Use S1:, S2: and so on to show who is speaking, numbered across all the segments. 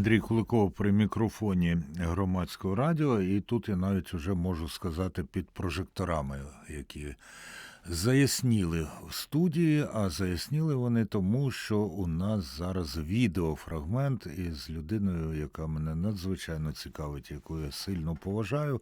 S1: Андрій Куликов при мікрофоні громадського радіо, і тут я навіть вже можу сказати під прожекторами, які заясніли в студії, а заясніли вони тому, що у нас зараз відеофрагмент із людиною, яка мене надзвичайно цікавить, яку я сильно поважаю.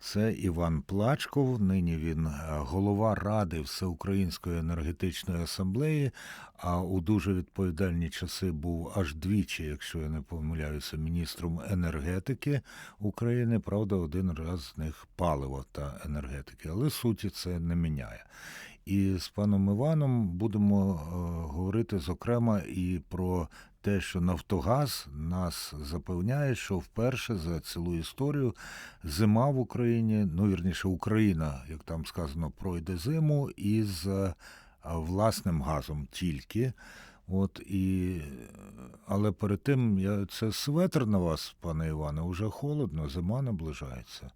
S1: Це Іван Плачков. Нині він е, голова Ради Всеукраїнської енергетичної асамблеї, а у дуже відповідальні часи був аж двічі, якщо я не помиляюся, міністром енергетики України. Правда, один раз з них паливо та енергетики, але суті це не міняє. І з паном Іваном будемо е, говорити зокрема і про те, що Нафтогаз нас запевняє, що вперше за цілу історію зима в Україні, ну вірніше, Україна, як там сказано, пройде зиму із е, власним газом тільки. От і, але перед тим я це светр на вас, пане Іване, уже холодно, зима наближається.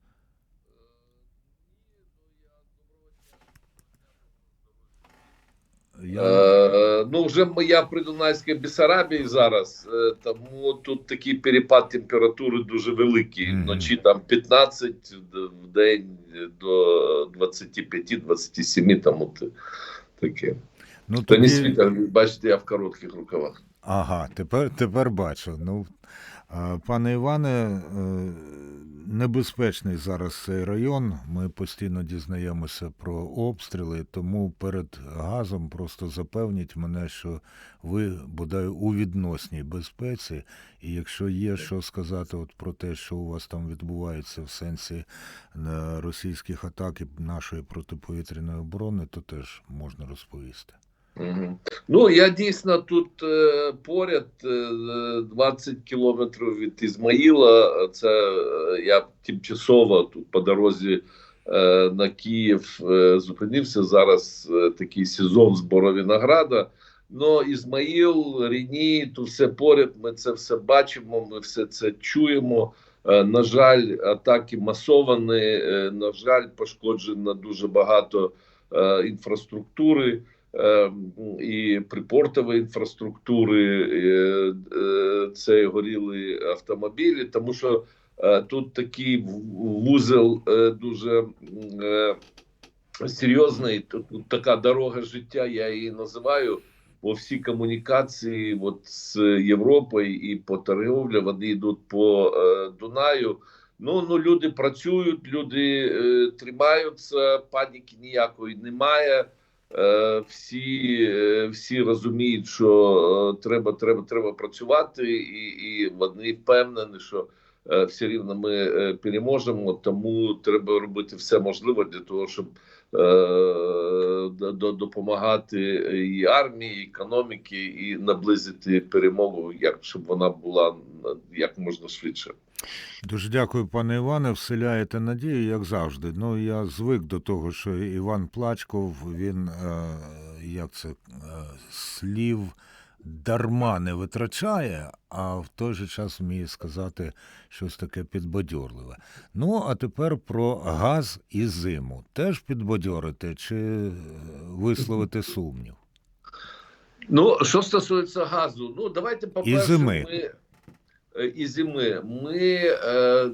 S1: Я...
S2: Е, ну, вже я при Дунайській Бесарабії зараз, е, тому тут такий перепад температури дуже великий.
S1: Мгм.
S2: Вночі там 15, в день до 25-27, там от таке.
S1: ну,
S2: То не
S1: тоді...
S2: бачите, я в коротких рукавах.
S1: Ага, тепер, тепер бачу. Ну, пане Іване, е, небезпечний зараз цей район. Ми постійно дізнаємося про обстріли, тому перед газом просто запевніть мене, що ви бодай у відносній безпеці. І якщо є що сказати от про те, що у вас там відбувається в сенсі е, російських атак і нашої протиповітряної оборони, то теж можна розповісти.
S2: Ну, я дійсно тут е, поряд е, 20 кілометрів від Ізмаїла. Це е, я тимчасово тут по дорозі е, на Київ е, зупинився. Зараз е, такий сезон збору винограда. Ну, Ізмаїл, Ріні, тут все поряд. Ми це все бачимо, ми все це чуємо. Е, на жаль, атаки масовані, е, на жаль, пошкоджено дуже багато е, інфраструктури е, і припортової інфраструктури, е, це горіли автомобілі, тому що е, тут такий вузел е, дуже серйозний. Тут така дорога життя, я її називаю. Бо всі комунікації от з Європою і по торговлі вони йдуть по Дунаю. Ну, ну люди працюють, люди е, тримаються, паніки ніякої немає. Е, всі, е, всі розуміють, що е, треба, треба, треба працювати, і, і вони впевнені, що все рівно ми переможемо. Тому треба робити все можливе для того, щоб е, до- до- допомагати і армії, і економіки, і наблизити перемогу, як щоб вона була як можна швидше.
S1: Дуже дякую, пане Іване. Вселяєте надію, як завжди. Ну, я звик до того, що Іван Плачков, він, е, як це, е, слів дарма не витрачає, а в той же час вміє сказати щось таке підбадьорливе. Ну, а тепер про газ і зиму. Теж підбадьорити чи е, висловити сумнів?
S2: Ну, що стосується газу, ну давайте по
S1: зими.
S2: Ми, і зими. Ми, е, е,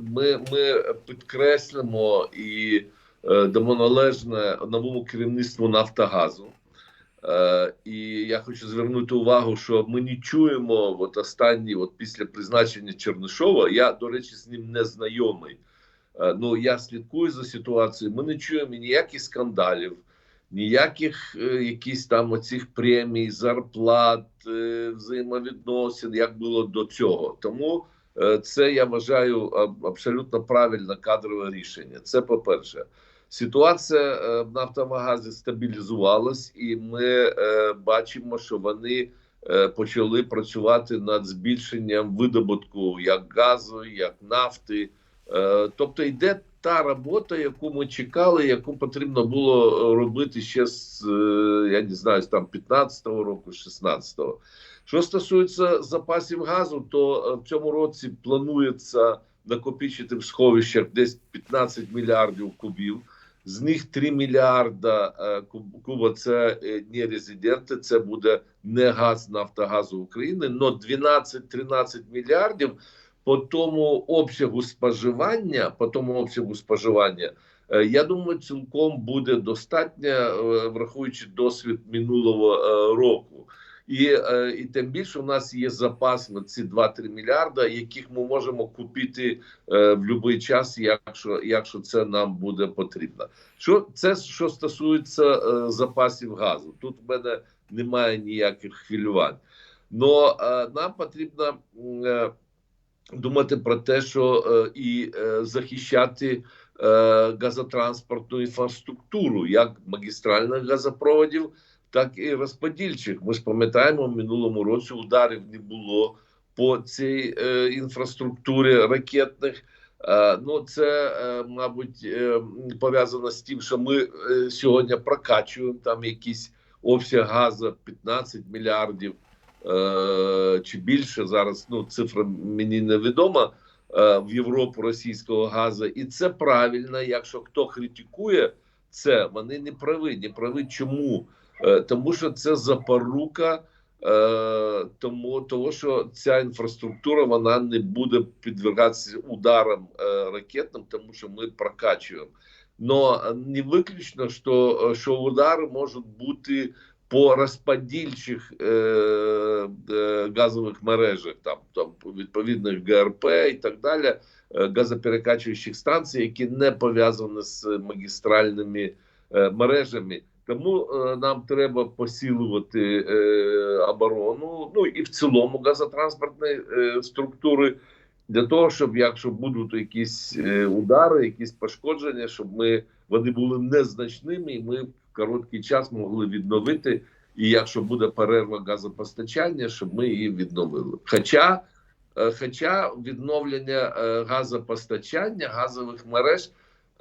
S2: ми, ми підкреслимо і е, дамо належне новому керівництву Нафтогазу. Е, і я хочу звернути увагу, що ми не чуємо от останні, от після призначення Чернишова. Я, до речі, з ним не знайомий. Е, ну я слідкую за ситуацією. Ми не чуємо ніяких скандалів ніяких е, якісь там оцих премій, зарплат, е, взаємовідносин, як було до цього. Тому е, це я вважаю абсолютно правильне кадрове рішення. Це по-перше. Ситуація е, в Нафтомагазі стабілізувалась, і ми е, бачимо, що вони е, почали працювати над збільшенням видобутку як газу, як нафти. Е, тобто йде та робота, яку ми чекали, яку потрібно було робити ще з е, я не знаю, там 15-го року, 16-го. Що стосується запасів газу, то е, в цьому році планується накопичити в сховищах десь 15 мільярдів кубів. З них 3 мільярда куба це не резиденти, це буде не газ Нафтогазу України, но 12-13 мільярдів по тому обсягу споживання, по тому обсягу споживання, е, я думаю, цілком буде достатньо, е, враховуючи досвід минулого е, року. І, і тим більше у нас є запас на ці 2-3 мільярда, яких ми можемо купити в будь-який час, якщо, якщо це нам буде потрібно. Що це що стосується запасів газу? Тут в мене немає ніяких хвилювань. Но е, нам потрібно думати про те, що е, і е, захищати е, газотранспортну інфраструктуру, як магістральних газопроводів, так і розподільчих. Ми ж пам'ятаємо, в минулому році ударів не було по цій інфраструктурі ракетних. Ну, це, мабуть, пов'язано з тим, що ми сьогодні прокачуємо там якийсь обсяг газу 15 мільярдів чи більше зараз. Ну, цифра мені невідома е, в Європу російського газу, і це правильно. Якщо хто критикує це, вони не праві. Не праві чому? Е, тому що це запорука. Е, тому того, що ця інфраструктура вона не буде підвергатися ударам е, ракетним, тому що ми прокачуємо. Но не виключно, що, що удари можуть бути по розподільчих е, е, газових мережах, там, там відповідних ГРП і так далі, е, газоперекачуючих станцій, які не пов'язані з магістральними е, мережами. Тому е, нам треба посилювати е, оборону, ну і в цілому газотранспортної е, структури для того, щоб якщо будуть якісь е, удари, якісь пошкодження, щоб ми вони були незначними, і ми короткий час могли відновити. І якщо буде перерва газопостачання, щоб ми її відновили. Хоча, е, хоча відновлення е, газопостачання газових мереж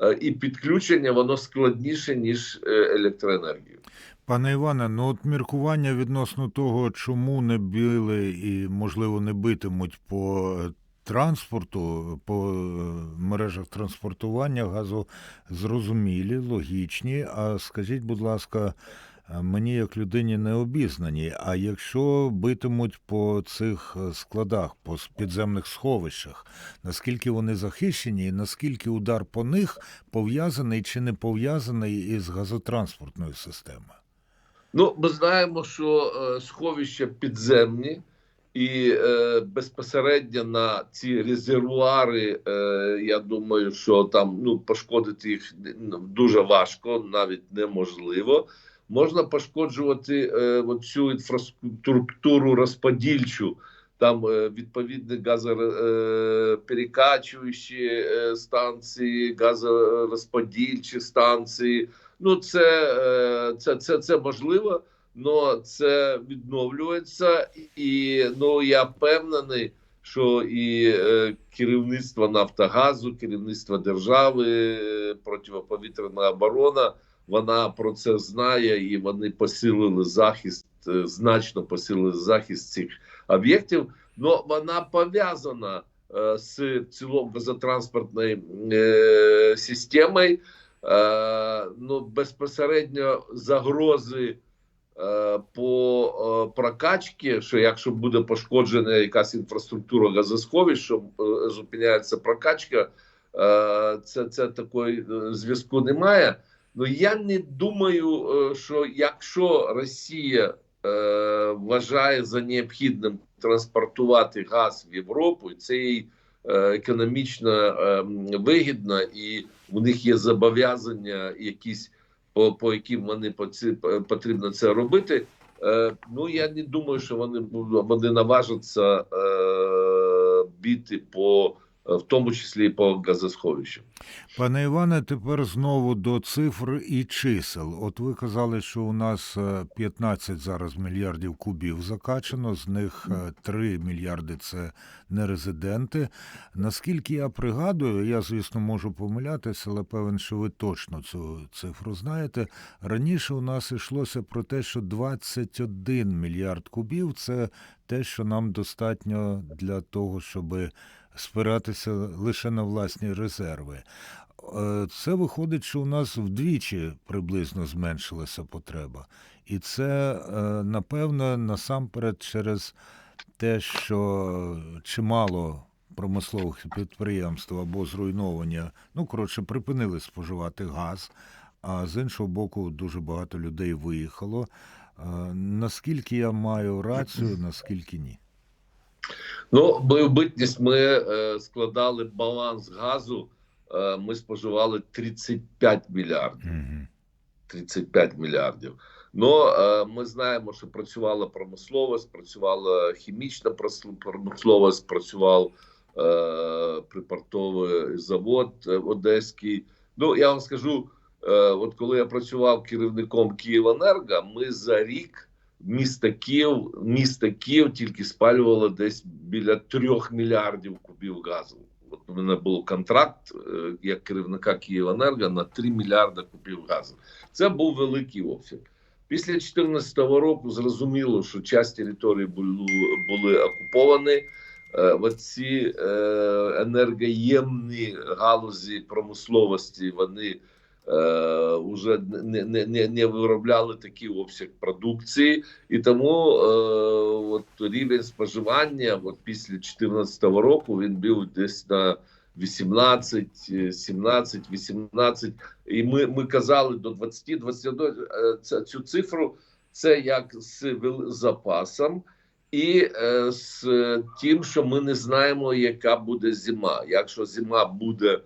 S2: е, і підключення воно складніше ніж електроенергію.
S1: Пане Іване, ну от міркування відносно того, чому не били і, можливо, не битимуть по транспорту, по е, мережах транспортування газу зрозумілі, логічні. А скажіть, будь ласка, е, мені як людині не обізнані, а якщо битимуть по цих е, складах, по підземних сховищах, наскільки вони захищені, і наскільки удар по них пов'язаний чи не пов'язаний із газотранспортною системою?
S2: Ну, ми знаємо, що сховища підземні, і е, безпосередньо на ці резервуари, е, я думаю, що там ну, пошкодити їх ну, дуже важко, навіть неможливо. Можна пошкоджувати е, цю інфраструктуру розподільчу, там е, відповідні газоперекачуючі е, станції, газорозподільчі станції. Ну, це, е, це, це, це можливо, але це відновлюється, і ну я впевнений, що і е, керівництво Нафтогазу, керівництво держави, протиповітряна оборона, вона про це знає, і вони посилили захист, е, значно посилили захист цих об'єктів. Но вона пов'язана е, з цілом газотранспортною е, системою. Е, ну, безпосередньо загрози по е, прокачці, що якщо буде пошкоджена якась інфраструктура газосховищ, що е, зупиняється прокачка, е, це, це такої е, зв'язку немає. Ну я не думаю, е, що якщо Росія е, вважає за необхідним транспортувати газ в Європу, це їй е, економічно е, вигідно, і у них є зобов'язання, якісь по, по яким вони потрібно це робити. Е, ну я не думаю, що вони вони наважаться е, біти по в тому числі по газосховищам.
S1: Пане Іване, тепер знову до цифр і чисел. От ви казали, що у нас е, 15 зараз мільярдів кубів закачано, з них е, 3 мільярди це нерезиденти. Наскільки я пригадую, я, звісно, можу помилятися, але певен, що ви точно цю цифру знаєте. Раніше у нас йшлося про те, що 21 мільярд кубів це те, що нам достатньо для того, щоб спиратися лише на власні резерви. Е, Це виходить, що у нас вдвічі приблизно зменшилася потреба. І це, е, напевно, насамперед через те, що чимало промислових підприємств або зруйновані, ну, коротше, припинили споживати газ, а з іншого боку, дуже багато людей виїхало. Е, Наскільки я маю рацію, наскільки ні?
S2: Ну, ми в битність ми е, складали баланс газу. Е, ми споживали 35 мільярдів.
S1: Угу.
S2: 35 мільярдів. Ну е, ми знаємо, що працювала промисловість, працювала хімічна промисловість, працював е, припортовий завод е, одеський. Ну я вам скажу, е, от коли я працював керівником Київенерго, ми за рік місто Київ, місто Київ тільки спалювало десь біля трьох мільярдів кубів газу. От у мене був контракт е, як керівника Київенерго на 3 мільярди кубів газу. Це був великий обсяг. Після 2014 року зрозуміло, що часть території були, були окуповані. Е, Оці е, енергоємні галузі промисловості вони вже не, не, не, не виробляли такий обсяг продукції, і тому е, от рівень споживання от після 2014 року він був десь на 18, е, 17, 18. І ми, ми казали до 20, 21, е, цю цифру це як з запасом. І е, з тим, що ми не знаємо, яка буде зима. Якщо зима буде е,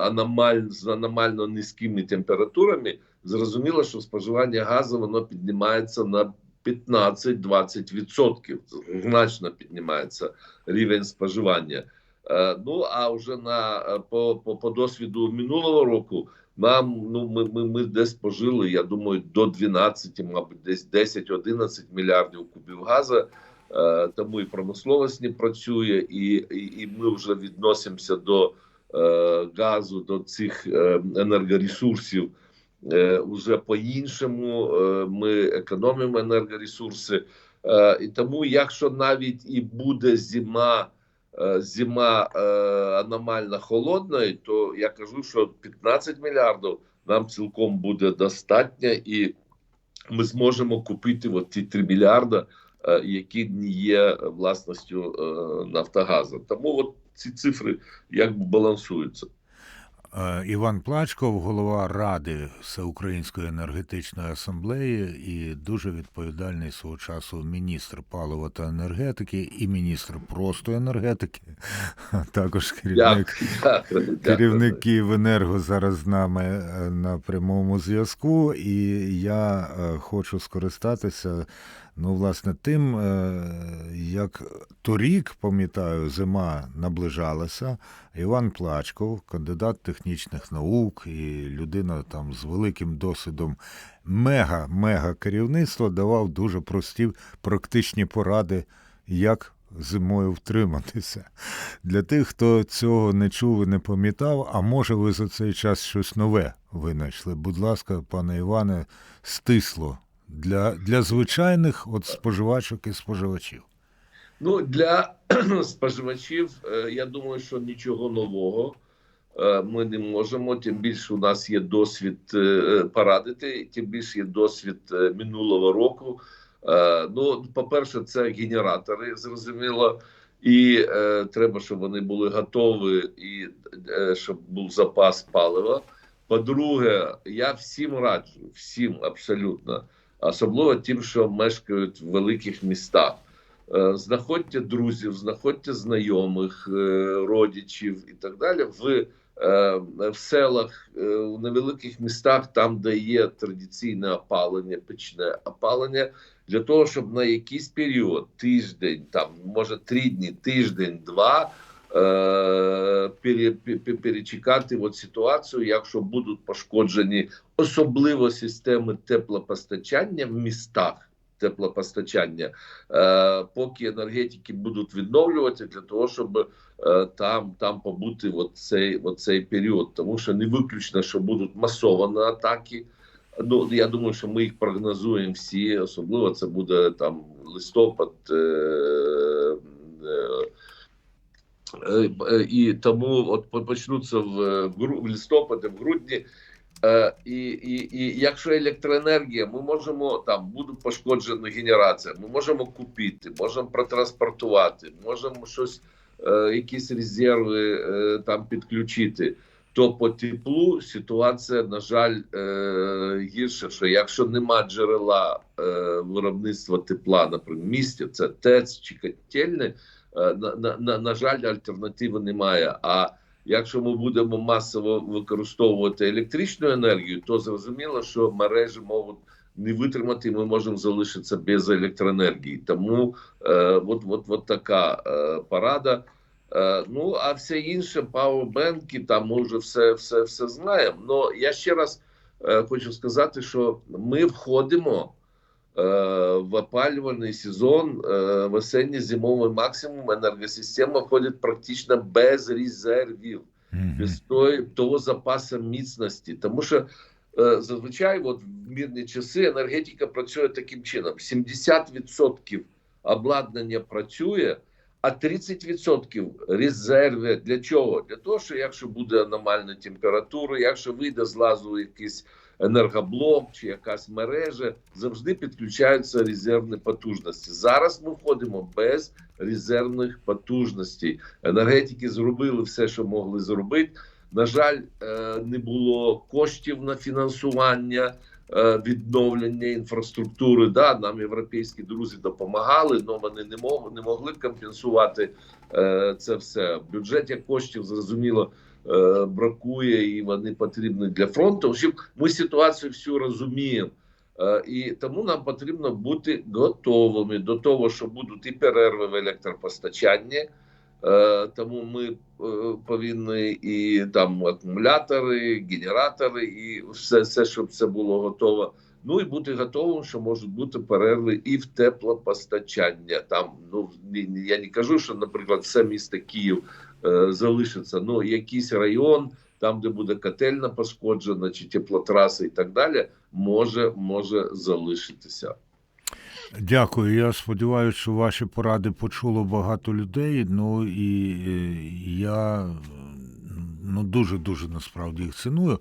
S2: аномаль, з аномально низькими температурами, зрозуміло, що споживання газу воно піднімається на 15-20%. Значно піднімається рівень споживання. Е, ну а вже на е, по, по, по досвіду минулого року нам ну ми, ми, ми десь пожили, я думаю, до 12, мабуть, десь 10-11 мільярдів кубів газу. Е, тому і промисловість не працює, і, і, і ми вже відносимося до е, газу, до цих е, енергоресурсів. Е, уже по-іншому е, ми економимо енергоресурси. Е, і тому, якщо навіть і буде зима, е, зима е, аномально холодною, то я кажу, що 15 мільярдів нам цілком буде достатньо, і ми зможемо купити от ті 3 мільярда, е, які не є власністю е, Нафтогазу. Тому от ці цифри якби балансуються.
S1: Е, Іван Плачков, голова Ради Всеукраїнської енергетичної асамблеї і дуже відповідальний свого часу міністр палива та енергетики і міністр просто енергетики, а також керівник
S2: Дякую, дякую,
S1: Керівник Київенерго зараз з нами е, на прямому зв'язку, і я е, хочу скористатися, ну, власне, тим, е, як торік, пам'ятаю, зима наближалася. Іван Плачков, кандидат технічних наук і людина там з великим досвідом мега-мега керівництва, давав дуже прості практичні поради, як зимою втриматися. Для тих, хто цього не чув і не пам'ятав, а може ви за цей час щось нове винайшли. Будь ласка, пане Іване, стисло для, для звичайних от споживачок і споживачів.
S2: Ну для споживачів, е, я думаю, що нічого нового е, ми не можемо. Тим більше у нас є досвід е, порадити, тим більше є досвід минулого року. Ну, по-перше, це генератори, зрозуміло, і е, треба, щоб вони були готові, і е, щоб був запас палива. По-друге, я всім раджу, всім абсолютно, особливо тим, що мешкають в великих містах. Е, Знаходьте друзів, знаходьте знайомих, е, родичів і так далі. В, е, в селах, в невеликих містах, там, де є традиційне опалення, печне опалення, для того, щоб на якийсь період, тиждень, там може три дні, тиждень, два. Е, пере- Перечекати от ситуацію, якщо будуть пошкоджені особливо системи теплопостачання в містах теплопостачання, е, поки енергетики будуть відновлювати для того, щоб е, там, там побути в цей, цей період. Тому що не виключно, що будуть масовані атаки. Ну я думаю, що ми їх прогнозуємо всі, особливо це буде там листопад. Е, е, І тому от по- почнуться в, е, в листопаді, в грудні. Е, І, і, і якщо електроенергія, ми можемо там буде пошкоджена генерація, ми можемо купити, можемо протранспортувати, можемо щось, е, якісь резерви е, там підключити. То по теплу ситуація, на жаль, е, гірша. Що якщо нема джерела е, виробництва тепла, наприклад, в місті, це ТЕЦ чи котельне, е, на, на, на, на жаль, альтернативи немає. А якщо ми будемо масово використовувати електричну енергію, то зрозуміло, що мережі можуть не витримати, ми можемо залишитися без електроенергії. Тому е, от, от, от така е, порада. Е, ну, а все інше, пауербенки, там ми вже все, все, все знаємо. Но я ще раз е, хочу сказати, що ми входимо е, в опалювальний сезон, е, в осінньо-зимовий максимум енергосистема входить практично без резервів
S1: Мгм.
S2: без той, того запасу міцності. Тому що е, зазвичай от в мирні часи енергетика працює таким чином: 70% обладнання працює, а 30% резерви. Для чого? Для того, що якщо буде аномальна температура, якщо вийде з лазу якийсь енергоблок чи якась мережа, завжди підключаються резервні потужності. Зараз ми входимо без резервних потужностей енергетики зробили все, що могли зробити. На жаль, е, не було коштів на фінансування відновлення інфраструктури. Да, нам європейські друзі допомагали, але вони не могли, не могли компенсувати е, це все. В бюджеті коштів зрозуміло е, бракує, і вони потрібні для фронту. Общем, ми ситуацію всю розуміємо. Е, І тому нам потрібно бути готовими до того, що будуть і перерви в електропостачанні. Е, Тому ми е, повинні і там акумулятори, генератори, і все, все, щоб це було готово. Ну і бути готовим, що можуть бути перерви і в теплопостачання. Там ну я не кажу, що, наприклад, все місто Київ е, залишиться. Ну якийсь район, там де буде котельна пошкоджена, чи теплотраси і так далі, може, може залишитися.
S1: Дякую. Я сподіваюся, що ваші поради почуло багато людей. Ну і е, я ну, дуже дуже насправді їх ціную,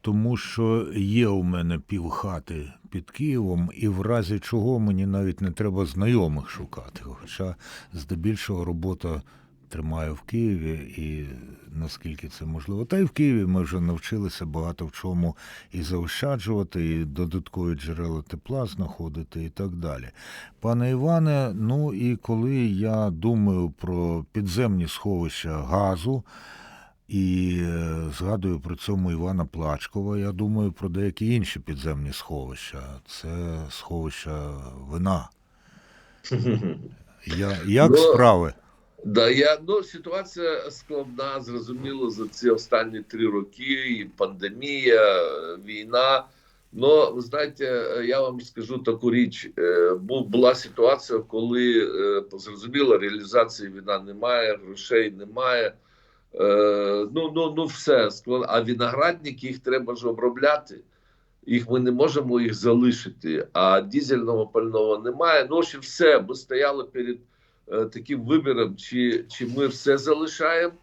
S1: тому що є у мене півхати під Києвом, і в разі чого мені навіть не треба знайомих шукати. Хоча здебільшого робота тримаю в Києві, і наскільки це можливо. Та й в Києві ми вже навчилися багато в чому і заощаджувати, і додаткові джерела тепла знаходити, і так далі. Пане Іване, ну і коли я думаю про підземні сховища газу. І е, згадую при цьому Івана Плачкова. Я думаю про деякі інші підземні сховища. Це сховища вина. Я, як
S2: Ну,
S1: справи?
S2: Да, я ну ситуація складна, зрозуміло, за ці останні три роки. І пандемія, війна. Ну, ви знаєте, я вам скажу таку річ. Е, Була ситуація, коли е, зрозуміло, реалізації війна немає, грошей немає. Е, Ну, ну, ну, все А виноградники їх треба ж обробляти. Їх ми не можемо їх залишити, а дізельного пального немає. Ну, ще все. Ми стояли перед таким вибіром, чи, чи ми все залишаємо,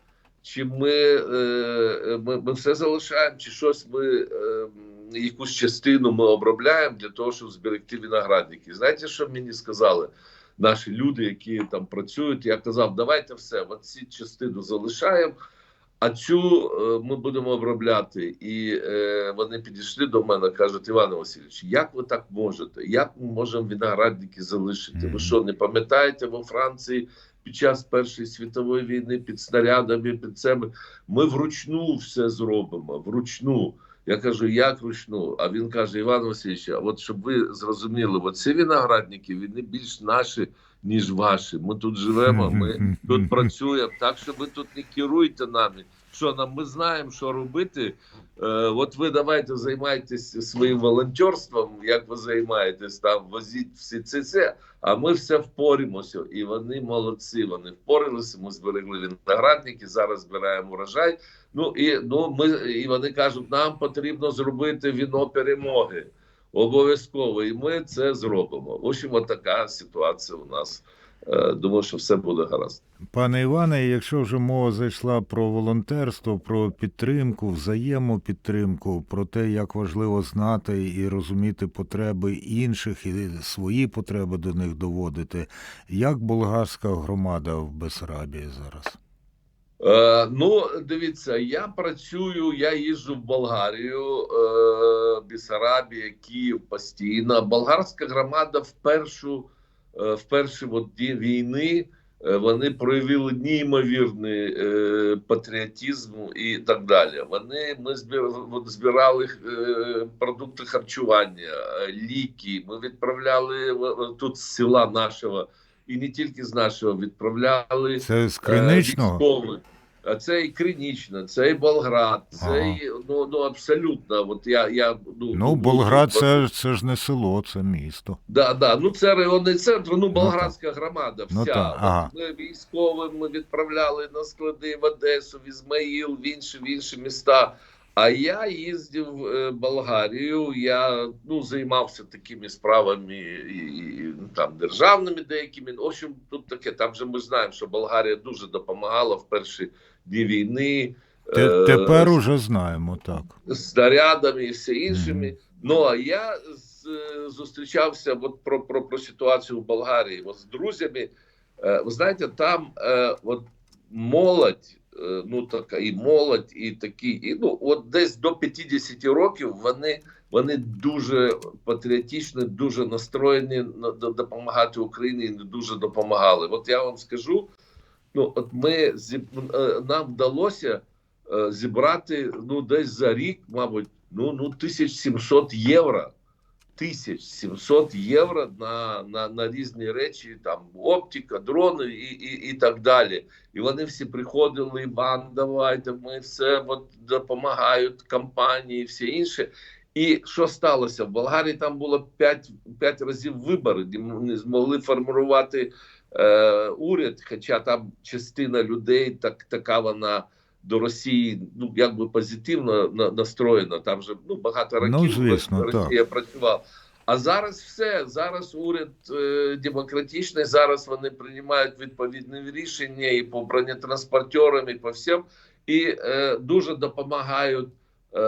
S2: чи ми, е, ми, ми все залишаємо, чи щось ми е, якусь частину ми обробляємо для того, щоб зберегти виноградники. Знаєте, що мені сказали наші люди, які там працюють? Я казав, давайте все, от ці частину залишаємо. А цю е, ми будемо обробляти, і е, вони підійшли до мене, кажуть, Іван Васильович, як ви так можете? Як ми можемо виноградники залишити? Ви що не пам'ятаєте во Франції під час Першої світової війни під снарядами, під цими? Ми вручну все зробимо. Вручну. Я кажу, як вручну? А він каже: Іван Васильович, а от щоб ви зрозуміли, от ці виноградники вони більш наші, ніж ваші. Ми тут живемо, ми тут працюємо. Так що ви тут не керуйте нами. Що нам ми знаємо, що робити. Е, от ви давайте займайтеся своїм волонтерством, як ви займаєтесь там, возіть всі це, це. А ми все впорімося. І вони молодці. Вони впоралися. Ми зберегли виноградники. Зараз збираємо урожай. Ну і ну ми і вони кажуть, нам потрібно зробити віно перемоги. Обов'язково, і ми це зробимо. В общем, така ситуація у нас Е, думаю, що все буде гаразд.
S1: Пане Іване, якщо вже мова зайшла про волонтерство, про підтримку, взаємопідтримку, про те, як важливо знати і розуміти потреби інших, і свої потреби до них доводити, як болгарська громада в Бесарабії зараз?
S2: Е, ну, дивіться, я працюю, я їжджу в Болгарію, е, Бісарабія, Київ постійно. Болгарська громада в першу, е, в перші війни вони проявили неймовірний е, патріотизм і так далі. Вони ми збір, збирали продукти харчування, ліки. Ми відправляли тут з села нашого. І не тільки з нашого відправляли
S1: Це з
S2: Е, військових. А це і Кринічна, це і Болград, це
S1: Ага.
S2: і, ну, ну абсолютно. От я, я, ну,
S1: Ну, Болград це, це ж не село, це місто.
S2: Да, да. Ну це районний центр, ну. Болградська громада. Вся
S1: Ну, так, ага.
S2: От ми військовим ми відправляли на склади в Одесу, в Ізмаїл, в інші, в інші міста. А я їздив в е, Болгарію. Я ну займався такими справами і, і, ну, там державними деякими. В общем, тут таке. Там же ми знаємо, що Болгарія дуже допомагала в перші дні війни.
S1: Те,
S2: е,
S1: тепер уже знаємо, так.
S2: з снарядами і все іншими.
S1: Мгм.
S2: Ну а я з, зустрічався от про, про, про ситуацію в Болгарії от, з друзями. Е, ви знаєте, там е, от молодь, е, ну така і молодь, і такі, і ну от десь до 50 років вони. Вони дуже патріотичні, дуже настроєні на до- допомагати Україні і не дуже допомагали. От я вам скажу: ну от ми е, нам вдалося е, зібрати ну десь за рік, мабуть, ну ну 1700 євро. 1700 євро на, на, на різні речі, там оптика, дрони і, і, і так далі. І вони всі приходили, Іван, давайте, ми все от, допомагають компанії, і все інше. І що сталося? В Болгарії там було 5, 5 разів вибори, де не змогли формувати е, уряд, хоча там частина людей так, така вона до Росії ну якби позитивно на, настроєна. Там же ну багато років
S1: Ну, звісно,
S2: Росія працювала. А зараз все зараз уряд е, демократичний. Зараз вони приймають відповідні рішення і по бронетранспортерам, і по всім, і е, дуже допомагають. Е,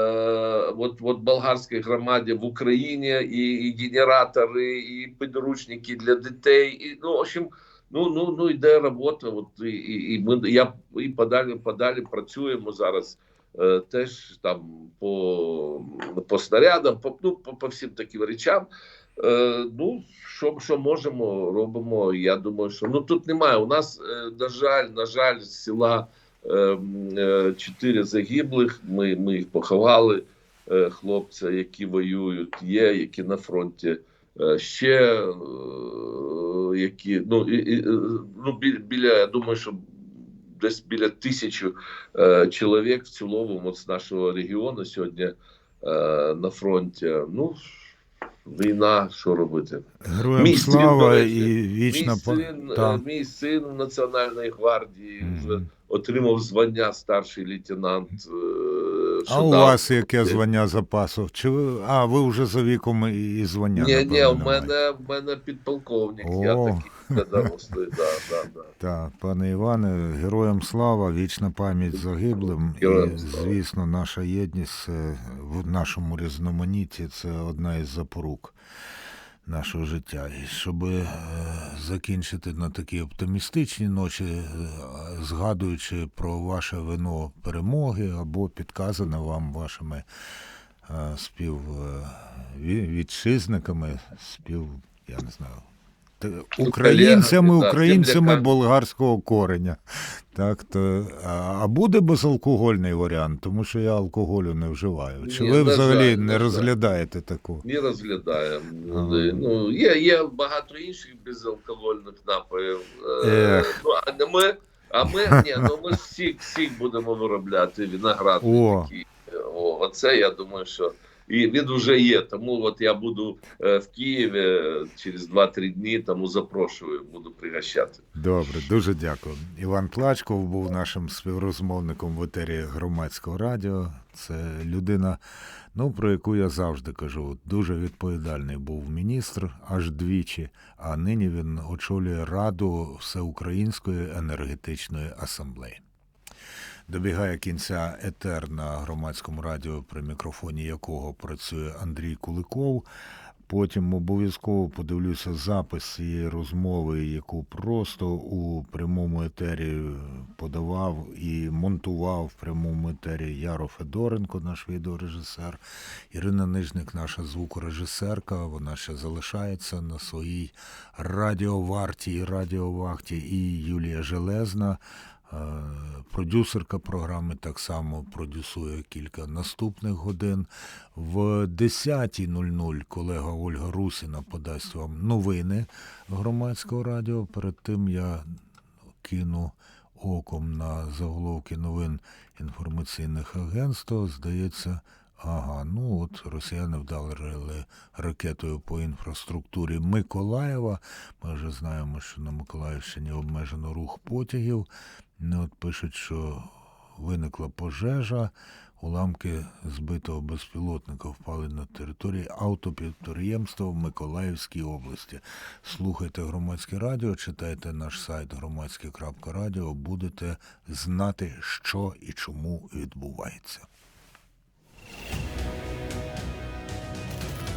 S2: от, от болгарській громаді в Україні і, і генератори, і підручники для дітей. І, ну, в общем, ну, ну, ну йде робота. От, і, і, і ми я і подалі, подалі працюємо зараз. Е, теж там по, по снарядам, по, ну, по, по всім таким речам. Е, ну, що, що можемо, робимо. Я думаю, що ну тут немає. У нас, е, на жаль, на жаль, з села е, е, чотири загиблих. Ми, ми їх поховали. Е, хлопця, які воюють, є, які на фронті. Е, ще е, які ну і, і, е, ну біля, я думаю, що десь біля тисячі е, чоловік в цілому от з нашого регіону сьогодні е, на фронті. Ну війна, що робити?
S1: Героям
S2: Мій син,
S1: слава
S2: речі,
S1: і вічна
S2: мій син,
S1: та.
S2: мій син в Національній гвардії вже отримав звання старший лейтенант.
S1: А у вас яке звання запасу? Чи ви а ви вже за віком і звання?
S2: Ні, ні,
S1: маєте?
S2: мене в мене підполковник. Я такий дорослий. Да, да, да.
S1: Так, пане Іване, героям слава, вічна пам'ять загиблим.
S2: Героям
S1: і,
S2: слава.
S1: звісно, наша єдність е, в нашому різноманітті це одна із запорук нашого життя. І щоб е, закінчити на такій оптимістичні ночі, е, згадуючи про ваше вино перемоги або підказане вам вашими е, спів е, спів, я не знаю. Українцями, українцями болгарського кореня. Так, то, а, буде безалкогольний варіант, тому що я алкоголю не вживаю. Чи
S2: Ні,
S1: ви взагалі
S2: жаль,
S1: не
S2: жаль.
S1: розглядаєте таку?
S2: Не розглядаємо.
S1: Ага.
S2: Ну, є, є багато інших безалкогольних напоїв. Е,
S1: Ех.
S2: Ну, а не ми, а ми, ні, ну ми всіх, всіх будемо виробляти виноград.
S1: О.
S2: О, оце я думаю, що і він вже є. Тому от я буду е, в Києві е, через 2-3 дні, тому запрошую, буду пригощати.
S1: Добре, дуже дякую. Іван Плачков був нашим співрозмовником в етері громадського радіо. Це людина, ну про яку я завжди кажу, дуже відповідальний був міністр аж двічі, а нині він очолює Раду Всеукраїнської енергетичної асамблеї. Добігає кінця етер на громадському радіо, при мікрофоні якого працює Андрій Куликов. Потім обов'язково подивлюся запис цієї розмови, яку просто у прямому етері подавав і монтував в прямому етері Яро Федоренко, наш відеорежисер, Ірина Нижник, наша звукорежисерка. Вона ще залишається на своїй радіоварті і радіовахті, і Юлія Железна. Е, Продюсерка програми так само продюсує кілька наступних годин. В 10.00 колега Ольга Русіна подасть вам новини громадського радіо. Перед тим я кину оком на заголовки новин інформаційних агентств. Здається, ага, ну от росіяни вдарили ракетою по інфраструктурі Миколаєва. Ми вже знаємо, що на Миколаївщині обмежено рух потягів. Ну, от пишуть, що виникла пожежа, уламки збитого безпілотника впали на території автопідприємства в Миколаївській області. Слухайте громадське радіо, читайте наш сайт громадське.радіо, будете знати, що і чому відбувається.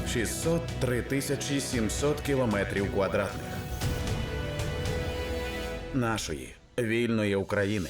S3: 603 тисячі 700 кілометрів квадратних нашої вільної України.